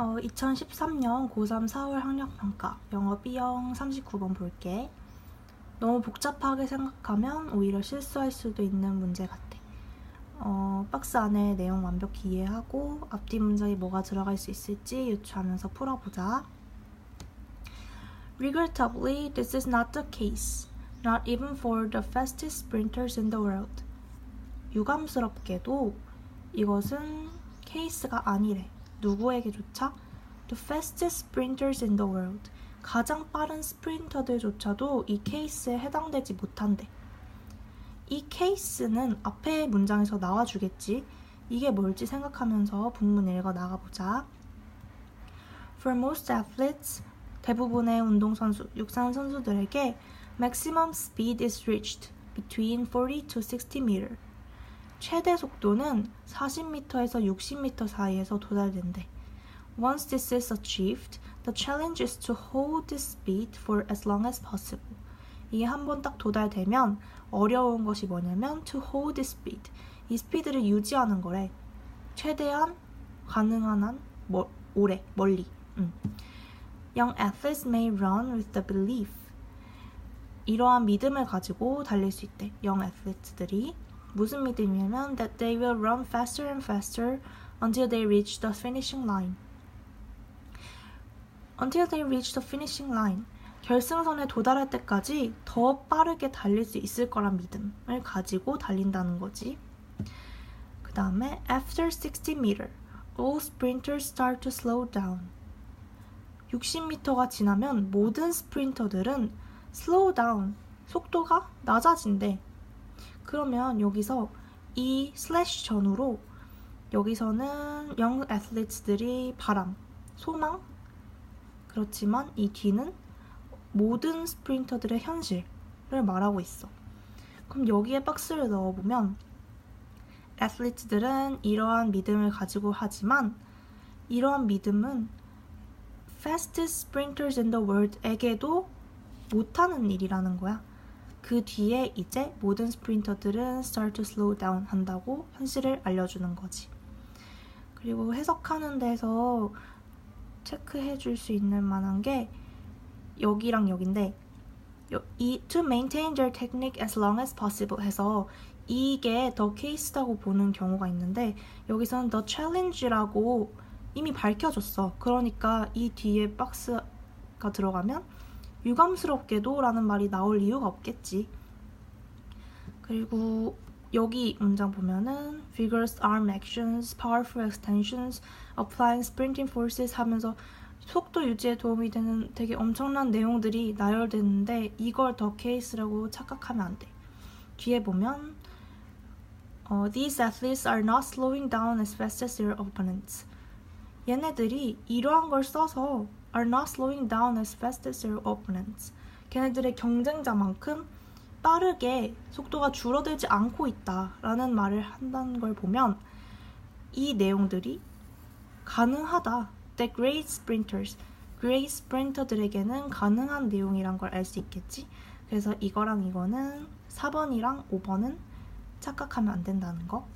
어, 2013년 고3 4월 학력평가 영어 B형 39번 볼게. 너무 복잡하게 생각하면 오히려 실수할 수도 있는 문제 같아. 어, 박스 안에 내용 완벽히 이해하고 앞뒤 문장에 뭐가 들어갈 수 있을지 유추하면서 풀어보자. Regrettably, this is not the case. Not even for the fastest sprinters in the world. 유감스럽게도 이것은 케이스가 아니래. 누구에게조차? The fastest sprinters in the world. 가장 빠른 스프린터들조차도 이 케이스에 해당되지 못한대. 이 케이스는 앞에 문장에서 나와주겠지. 이게 뭘지 생각하면서 본문 읽어 나가보자. For most athletes, 대부분의 운동선수, 육상 선수들에게 maximum speed is reached between 40 to 60 meter. 최대 속도는 40m에서 60m 사이에서 도달된대. Once this is achieved, the challenge is to hold this speed for as long as possible. 이게 한 번 딱 도달되면 어려운 것이 뭐냐면 to hold this speed. 이 스피드를 유지하는 거래. 최대한 가능한 한 뭐, 오래, 멀리. 음. Young athletes may run with the belief. 이러한 믿음을 가지고 달릴 수 있대. young athletes들이. 무슨 믿음이냐면 that they will run faster and faster until they reach the finishing line. until they reach the finishing line. 결승선에 도달할 때까지 더 빠르게 달릴 수 있을 거란 믿음을 가지고 달린다는 거지. 그 다음에 after 60 meter, all sprinters start to slow down. 60m가 지나면 모든 스프린터들은 slow down, 속도가 낮아진대. 그러면 여기서 이 슬래시 전후로 여기서는 영 애슬리트들이 바람, 소망 그렇지만 이 뒤는 모든 스프린터들의 현실을 말하고 있어. 그럼 여기에 박스를 넣어보면 애슬리트들은 이러한 믿음을 가지고 하지만 이러한 믿음은 fastest sprinters in the world에게도 못하는 일이라는 거야. 그 뒤에 이제 모든 스프린터들은 start to slow down 한다고 현실을 알려주는 거지. 그리고 해석하는 데서 체크해 줄 수 있는 만한 게 여기랑 여긴데 이 to maintain their technique as long as possible 해서 이게 더 케이스다고 보는 경우가 있는데 여기서는 the challenge라고 이미 밝혀줬어. 그러니까 이 뒤에 박스가 들어가면 유감스럽게도 라는 말이 나올 이유가 없겠지. 그리고 여기 문장 보면은 vigorous arm actions, powerful extensions, applying sprinting forces 하면서 속도 유지에 도움이 되는 되게 엄청난 내용들이 나열되는데 이걸 더 케이스라고 착각하면 안 돼. 뒤에 보면 어, These athletes are not slowing down as fast as their opponents. 얘네들이 이러한 걸 써서 are not slowing down as fast as their opponents. 걔네들의 경쟁자만큼 빠르게 속도가 줄어들지 않고 있다라는 말을 한다는 걸 보면 이 내용들이 가능하다. The great sprinters, great sprinter들에게는 가능한 내용이란 걸 알 수 있겠지. 그래서 이거랑 이거는 4번이랑 5번은 착각하면 안 된다는 거.